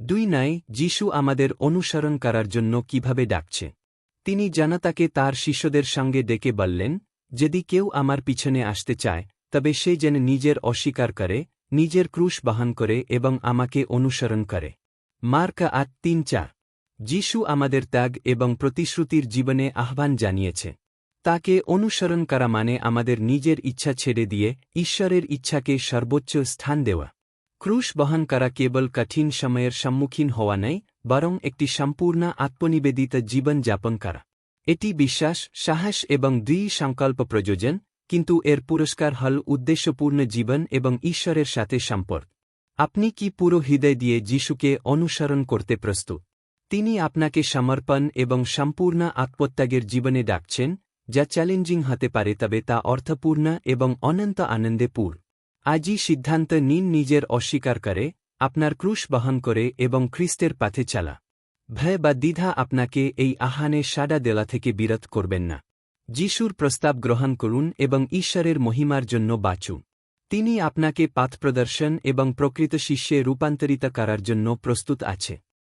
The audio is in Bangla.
দুই নয় যিশু আমাদের অনুসরণ করার জন্য কীভাবে ডাকছে? তিনি জনতাকে তার শিষ্যদের সঙ্গে ডেকে বললেন, যদি কেউ আমার পিছনে আসতে চায়, তবে সে যেন নিজের অস্বীকার করে, নিজের ক্রুশ বহন করে এবং আমাকে অনুসরণ করে। মার্কা আট তিন চার। যিশু আমাদের ত্যাগ এবং প্রতিশ্রুতির জীবনে আহ্বান জানিয়েছে। তাকে অনুসরণ করা মানে আমাদের নিজের ইচ্ছা ছেড়ে দিয়ে, ঈশ্বরের ইচ্ছাকে সর্বোচ্চ স্থান দেওয়া। ক্রুশ বহন করা কেবল কঠিন সময়ের সম্মুখীন হওয়া নেই, বরং একটি সম্পূর্ণ আত্মনিবেদিত জীবন যাপন করা। এটি বিশ্বাস, সাহস এবং দুই সংকল্প প্রযোজন, কিন্তু এর পুরস্কার হল উদ্দেশ্যপূর্ণ জীবন এবং ঈশ্বরের সাথে সম্পর্ক। আপনি কি পুরো হৃদয় দিয়ে যিশুকে অনুসরণ করতে প্রস্তুত? তিনি আপনাকে সমর্পণ এবং সম্পূর্ণ আত্মত্যাগের জীবনে ডাকছেন, যা চ্যালেঞ্জিং হতে পারে তবে তা অর্থপূর্ণ এবং অনন্ত আনন্দে পূর আজই সিদ্ধান্ত নিন নিজের অস্বীকার করে, আপনার ক্রুশ বহন করে এবং খ্রিস্টের পাথে চালা। ভয় বা দ্বিধা আপনাকে এই আহানে সাডা দেলা থেকে বিরত করবেন না। যিশুর প্রস্তাব গ্রহণ করুন এবং ঈশ্বরের মহিমার জন্য বাঁচুন। তিনি আপনাকে পাথ প্রদর্শন এবং প্রকৃত শিষ্যে রূপান্তরিত করার জন্য প্রস্তুত আছে।